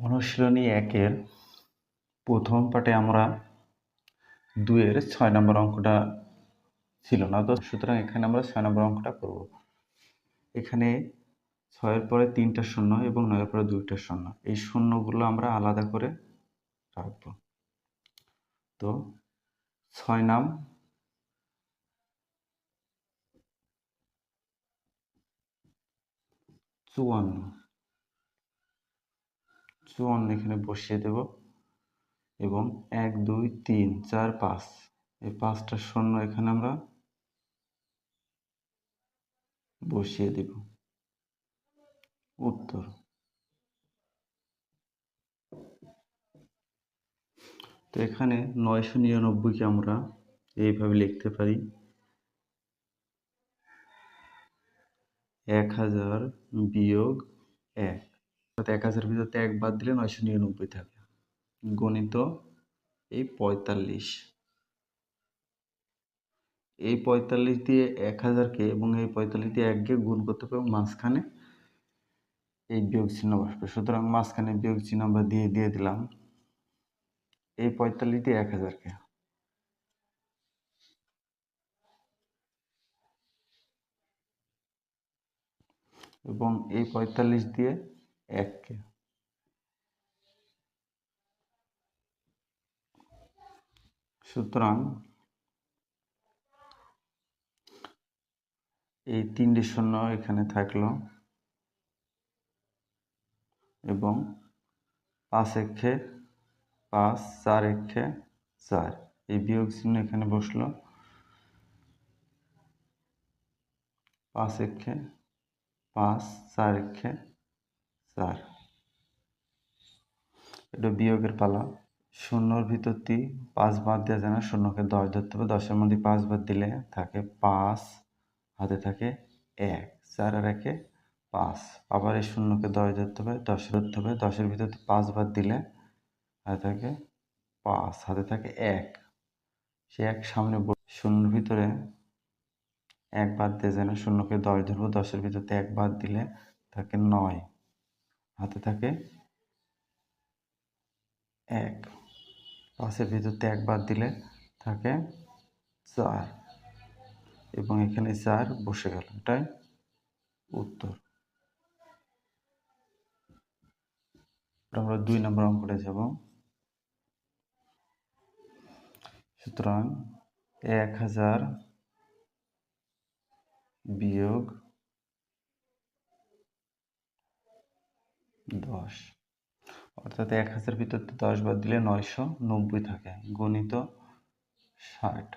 অনুশীলনী একের প্রথম পাঠে আমরা দুইয়ের ছয় নম্বর অঙ্কটা ছিল না। তো সুতরাং এখানে আমরা ছয় নম্বর অঙ্কটা করব। এখানে ছয়ের পরে তিনটা শূন্য এবং নয়ের পরে দুইটা শূন্য। এই শূন্যগুলো আমরা আলাদা করে রাখব। তো ছয় নাম চুয়ান্ন। চুয়ান্ন এখানে বসিয়ে দেব এবং এক, দুই, তিন, চার, পাঁচ। এই পাঁচটা শূন্য এখানে আমরা বসিয়ে দেব। উত্তর। তো এখানে নয়শো নিরানব্বইকে আমরা এইভাবে লিখতে পারি। এক হাজার বিয়োগ এক। অর্থাৎ এক হাজার ভিতরতে এক বাদ দিলে নয়শো নিরানব্বই থাকে। গণিত এই পঁয়তাল্লিশ। এই পঁয়তাল্লিশ দিয়ে এক হাজারকে এবং এই পঁয়তাল্লিশ দিয়ে এককে গুণ করতে হবে এবং মাঝখানে এই বিয়োগ চিহ্ন বসবে। সুতরাং মাঝখানে বিয়োগ চিহ্ন আমরা দিয়ে দিয়ে দিলাম। এই পঁয়তাল্লিশ দিয়ে এক হাজারকে এবং এই পঁয়তাল্লিশ দিয়ে এককে সুতরাং এই তিনটি শূন্য এখানে থাকল এবং পাঁচ একে পাঁচ, চার একে চার। এই বিয়োগ চিহ্ন এখানে বসল। পাঁচ একে পাঁচ, চার একে চার এটা বিয়োগের পালা। শূন্যর ভিতরটি পাঁচ বাদ দেওয়া যায় না, শূন্যকে দশ ধরতে হবে। দশের মধ্যে পাঁচ বাদ দিলে থাকে পাঁচ, হাতে থাকে এক। চার আর একে পাঁচ। আবার এই শূন্যকে দশ ধরতে হবে, দশ ধরতে হবে। দশের ভিতরে পাঁচ বাদ দিলে হাতে থাকে পাঁচ, হাতে থাকে এক। সে এক সামনে শূন্যর ভিতরে এক বাদ দিয়ে যায় না, শূন্যকে দশ ধরবো। দশের ভিতরে এক বাদ দিলে থাকে নয়। হাতে থাকে। এক। পাঁচের ভিতরতে এক বাদ দিলে থাকে চার। এবং এখানে চার বসে গেল। এটাই উত্তর। আমরা দুই নম্বর অঙ্কটা যাব। সুতরাং এক হাজার বিয়োগ দশ। অর্থাৎ এক হাজার ভিতর দশ বাদ দিলে নয়শো নব্বই থাকে, গণিত ষাট।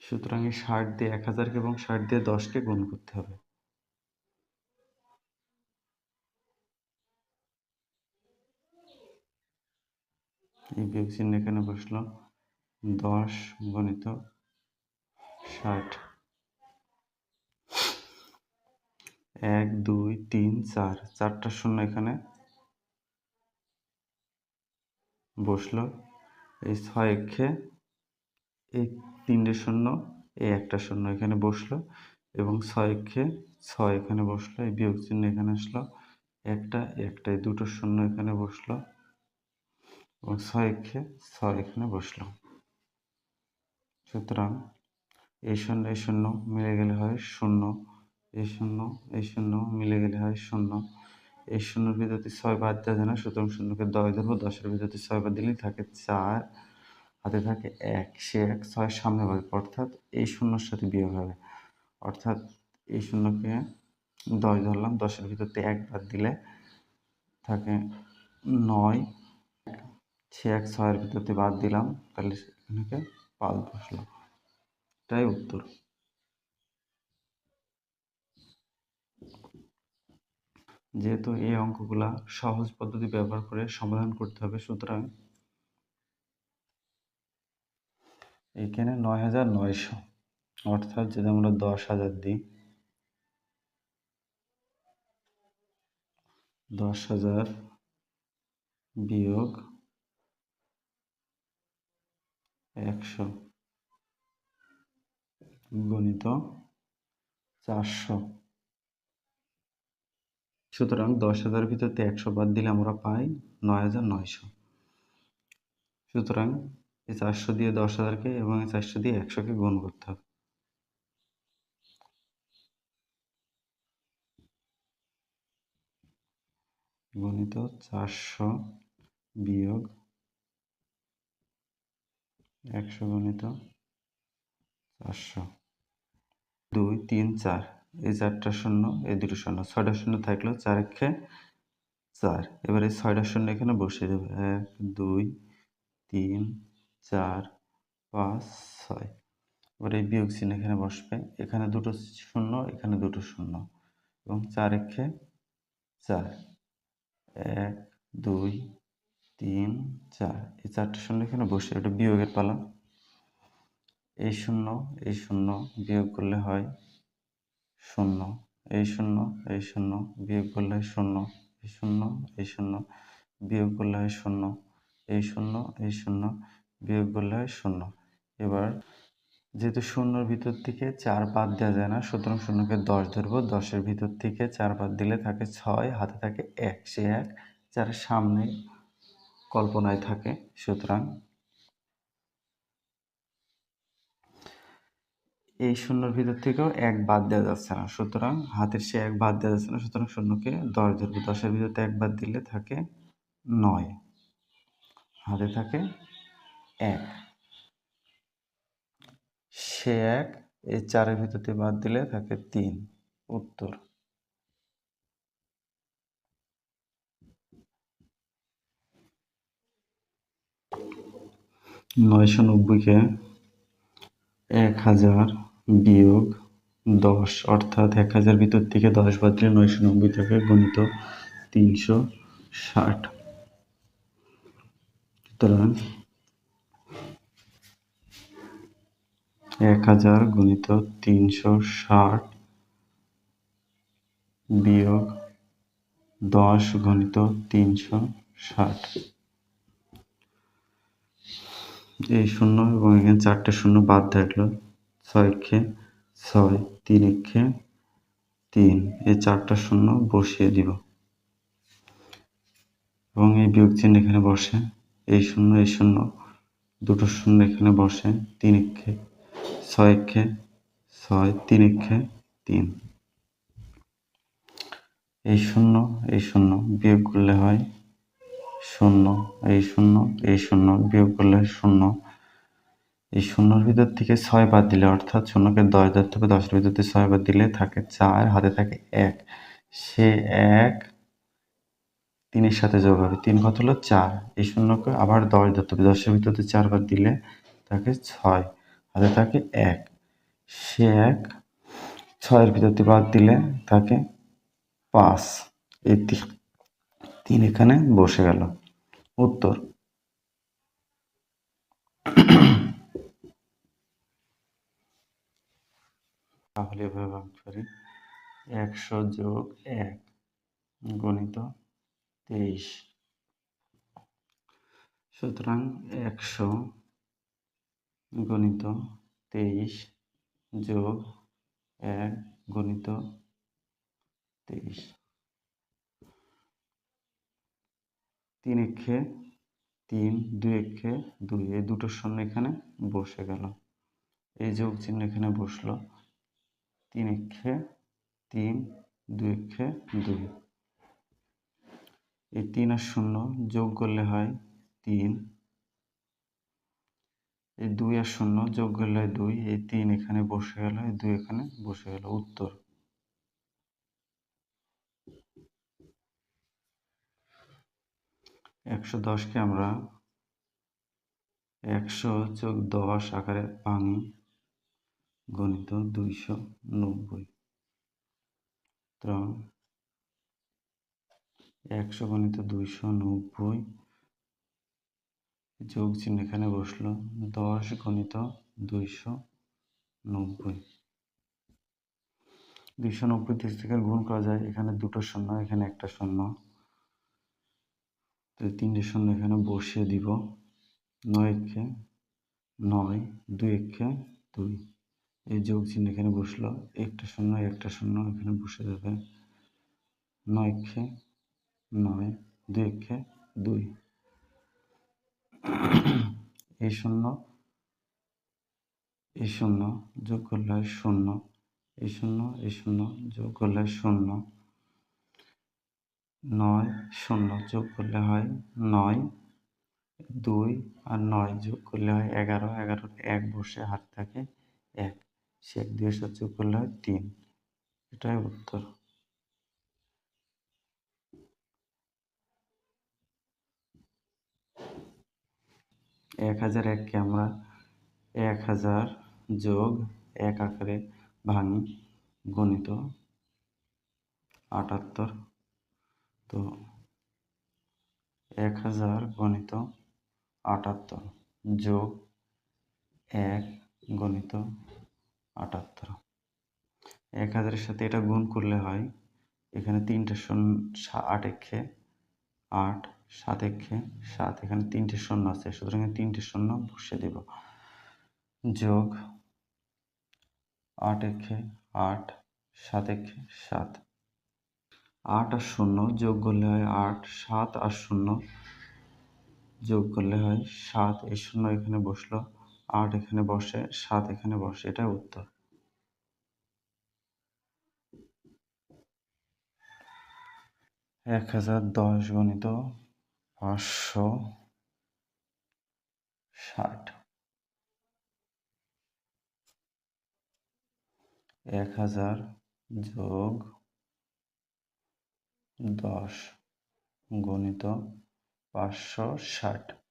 সুতরাং এই ষাট দিয়ে এক হাজারকে এবং ষাট দিয়ে দশকে গুণ করতে হবে। এই বিয়োগ চিহ্ন এখানে বসল দশ গণিত ষাট। এক, দুই, তিন, চার। চারটা শূন্য এখানে। বসল। এই ছয় একে এই তিনটে শূন্য, এই একটা শূন্য এখানে বসল এবং ছয় একে ছয় এখানে বসল, এই বিয়োগ চিহ্ন এখানে আসলো, একটা একটা দুটো শূন্য এখানে বসল এবং ছয় একে ছয় এখানে বসল। সুতরাং এই শূন্য এই শূন্য মিলে গেলে হয় শূন্য, এই শূন্য এই শূন্য মিলে গেলে হয় শূন্য। এই শূন্যর ভিতরে ছয় বাদ দেওয়া যায় না, সুতরাং শূন্যকে দশ ধরবো দশের ভিতরে ছয় বাদ দিলেই থাকে চার, হাতে থাকে এক, সে এক, ছয় সামনে পাবে অর্থাৎ এই শূন্যর সাথে বিয়োগ হবে। অর্থাৎ এই শূন্যকে দশ ধরলাম, দশের ভিতরতে এক বাদ দিলে থাকে নয়, সে এক, ছয়ের ভিতরতে বাদ দিলাম, তাহলে এখানে পাঁচ বসলাম এটাই উত্তর। যেহেতু এই অঙ্কগুলা সহজ পদ্ধতি ব্যবহার করে সমাধান করতে হবে, সুতরাং এখানে নয় হাজার নয়শো, অর্থাৎ যদি আমরা দশ হাজার দিই, দশ হাজার বিয়োগ একশো গণিত চারশো। সুতরাং দশ হাজারের ভিতরতে একশো বাদ দিলে আমরা পাই নয় হাজার নয়শো। সুতরাং এই চারশো দিয়ে দশ হাজারকে এবং এই চারশো দিয়ে একশোকে গুণ করতে হবে। গণিত চারশো বিয়োগ একশো গণিত চারশো। দুই, তিন, চার। এই চারটা শূন্য, এই দুটো শূন্য। ছয়টা শূন্য থাকলেও চার একে চার। এবার এই ছয়টা শূন্য এখানে বসিয়ে দেবে। এক, দুই, তিন, চার, পাঁচ, ছয়। এবার এই বিয়োগ চিহ্ন এখানে বসবে। এখানে দুটো শূন্য, এখানে দুটো শূন্য। এবং চার একে চার। এক, দুই, তিন, চার। এই চারটে শূন্য এখানে বসে এটা বিয়োগের পালা। এই শূন্য এই শূন্য বিয়োগ করলে হয় শূন্য, এই শূন্য এই শূন্য, বিয়োগ করলে শূন্য, এই শূন্য এই শূন্য, বিয়োগ করলে হয় শূন্য, এই শূন্য এই শূন্য, বিয়োগ করলে হয় শূন্য। এবার যেহেতু শূন্যর ভিতর থেকে চার বাদ দেওয়া যায় না, সুতরাং শূন্যকে দশ ধরবো। দশের ভিতর থেকে চার বাদ দিলে থাকে ছয়, হাতে থাকে এক, সে এক, যার সামনে কল্পনায় থাকে। সুতরাং এই শূন্যর ভিতর থেকেও এক বাদ দেওয়া যাচ্ছে না। সুতরাং হাতের সে এক বাদ দেওয়া যাচ্ছে না, সুতরাং শূন্যকে দশ ধরবো দশের ভিতরে এক বাদ দিলে থাকে নয়। হাতে থাকে এক। সে এক, এই চারের ভিতরতে বাদ দিলে থাকে তিন। উত্তর। নয়শো নব্বইকে এক হাজার বিয়োগ দশ, অর্থাৎ এক হাজার ভিতর থেকে দশ বাদ দিলে নয়শো নব্বই থেকে গণিত তিনশো ষাট। সুতরাং এক হাজার গুণিত তিনশো ষাট বিয়োগ দশ গণিত তিনশো ষাট। এই শূন্য এবং এখানে চারটে শূন্য বাদ থাকল। ছয় ছয় তিন একে তিন, এই চারটা শূন্য বসিয়ে দিব। এবং এই বিয়োগ চিহ্ন এখানে বসে, এই শূন্য এই শূন্য, দুটো শূন্য এখানে বসে তিন একে ছয় একে ছয় তিন। একে তিন এই শূন্য এই শূন্য বিয়োগ করলে হয় শূন্য, এই শূন্য এই শূন্য বিয়োগ করলে শূন্য। এই শূন্যর ভিতর থেকে ছয় বাদ দিলে, অর্থাৎ শূন্যকে দশ ধরতে হবে দশের ভিতর থেকে ছয় বাদ দিলে থাকে চার, হাতে থাকে এক। সে এক তিনের সাথে যোগ হবে, তিন কত হলো? চার। এই শূন্যকে আবার দশ ধরতে হবে দশের ভিতর থেকে চার বাদ দিলে থাকে ছয়, হাতে থাকে এক। সে এক ছয়ের ভিতর থেকে বাদ দিলে থাকে পাঁচ। এই তিন এখানে বসে গেল। উত্তর। তাহলে এভাবে ভাবতে পারি। একশো যোগ এক গণিত তেইশ। সুতরাং একশো গণিত তেইশ যোগ এক গণিত তেইশ। তিন একে তিন, দুই একে দুই, এই দুটো শূন্য এখানে বসে গেল। এই যোগ চিহ্ন এখানে বসল। তিন একে তিন, দুই একে দুই। এই তিন আর শূন্য যোগ করলে হয় তিন। এই দুই আর শূন্য যোগ করলে হয় দুই। এই তিন এখানে বসে গেল, এই দুই এখানে বসে গেল। উত্তর। একশো দশকে আমরা একশো যোগ দশ আকারে ভাঙি গণিত দুইশো নব্বই। সুতরাং একশো গণিত দুইশো নব্বই। যোগ চিহ্ন এখানে বসল, দশ গণিত দুইশো নব্বই। দুইশো নব্বই তিরিশ থেকে গুণ করা যায়, এখানে দুটো শূন্য, এখানে একটা শূন্য। তিনটে শূন্য এখানে বসিয়ে দিব। নয় একে নয়, দুই একে দুই। এই যোগ চিহ্ন এখানে বসল, একটা শূন্য একটা শূন্য, এখানে বসে যাবে। নয় খে নয়। দুই খে দুই। এই শূন্য এই শূন্য যোগ করলে হয় শূন্য। এই শূন্য এই শূন্য যোগ করলে শূন্য। নয়, শূন্য যোগ করলে হয় নয়। দুই আর নয় যোগ করলে হয় এগারো। এগারোর এক বসে হাত থাকে এক। সে এক দুইয়ের সাথে যোগ করলে হয় তিন। এটাই উত্তর। এক হাজার এককে আমরা এক হাজার যোগ এক আকারে ভাঙি, গণিত আটাত্তর। তো এক হাজার গণিত আটাত্তর যোগ এক গণিত আটাত্তর। এক হাজারের সাথে এটা গুণ করলে হয়, এখানে তিনটে শূন্য আট একে, আট, সাত একে, সাত, এখানে তিনটে শূন্য আছে, সুতরাং তিনটে শূন্য বসে দেব। যোগ আট একে, আট, সাত একে, সাত। আট আর শূন্য যোগ করলে হয় আট, সাত আর শূন্য যোগ করলে হয় সাত, এই শূন্য এখানে বসল। আট এখানে বসে, সাত এখানে বসে এটা উত্তর। এক হাজার দশ গণিত পাঁচশো ষাট। এক হাজার যোগ দশ গণিত পাঁচশো ষাট।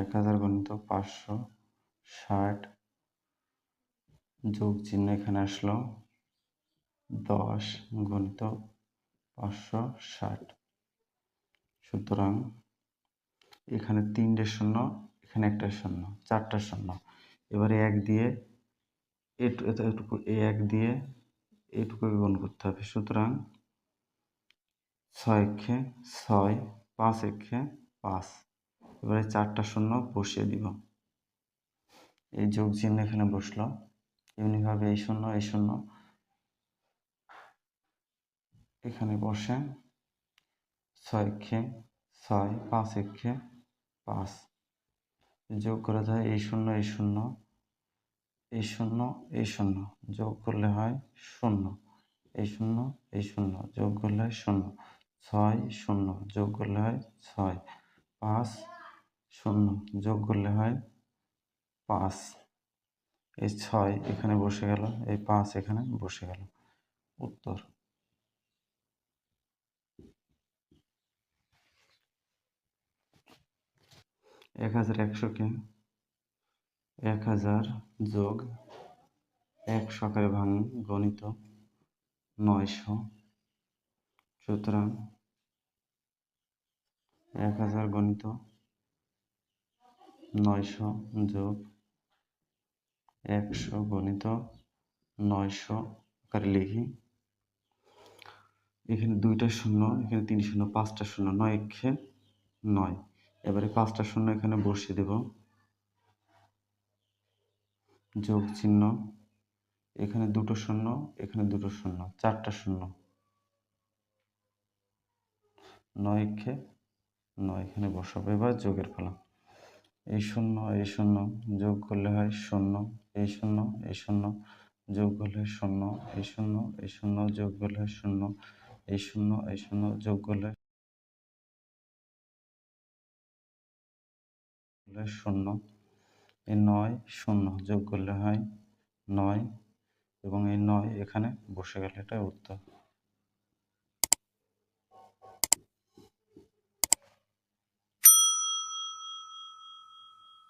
এক হাজার গণিত পাঁচশো ষাট যোগ চিহ্ন এখানে আসলো দশ গণিত পাঁচশো ষাট। সুতরাং এখানে তিনটে শূন্য, এখানে একটা শূন্য, চারটা শূন্য। এবারে এক দিয়ে এটুকু এক দিয়ে এটুকু গুণ করতে হবে। সুতরাং ছয় একে ছয়, পাঁচ একে পাঁচ। এবারে চারটা শূন্য বসিয়ে দিব। এই যোগ চিহ্ন এখানে বসল। এমনিভাবে এই শূন্য এই শূন্য। এখানে বসে ছয় খে ছয়, পাঁচ একে পাঁচ। যোগ করা যায় এই শূন্য এই শূন্য। এই শূন্য এই শূন্য। যোগ করলে হয় শূন্য। এই শূন্য এই শূন্য। যোগ করলে হয় শূন্য। ছয়, শূন্য। যোগ করলে হয় ছয়। পাঁচ শূন্য যোগ করলে হয় পাঁচ। এই ছয় এখানে বসে গেল, এই পাঁচ এখানে বসে গেল। উত্তর। এক হাজার একশোকে এক হাজার যোগ এক সকালে ভাঙি গণিত নয়শো। সুতরাং এক হাজার গণিত নয়শো যোগ একশো গণিত নয়শো আকারে লিখি। এখানে দুইটা শূন্য, এখানে তিন শূন্য, পাঁচটা শূন্য, নয় একে নয়। এবারে পাঁচটা শূন্য এখানে বসিয়ে দেব। যোগ চিহ্ন, এখানে দুটো শূন্য, এখানে দুটো শূন্য, চারটা শূন্য। নয় একে নয় এখানে বসাবো। এবার যোগের ফলা এই শূন্য এই শূন্য, যোগ করলে হয় শূন্য, এই শূন্য এই শূন্য, যোগ করলে হয় শূন্য, এই শূন্য এই শূন্য, যোগ করলে হয় শূন্য, এই শূন্য এই শূন্য, যোগ করলে শূন্য, এই নয় শূন্য, যোগ করলে হয় নয় এবং এই নয় এখানে বসে গেলে এটা উত্তর।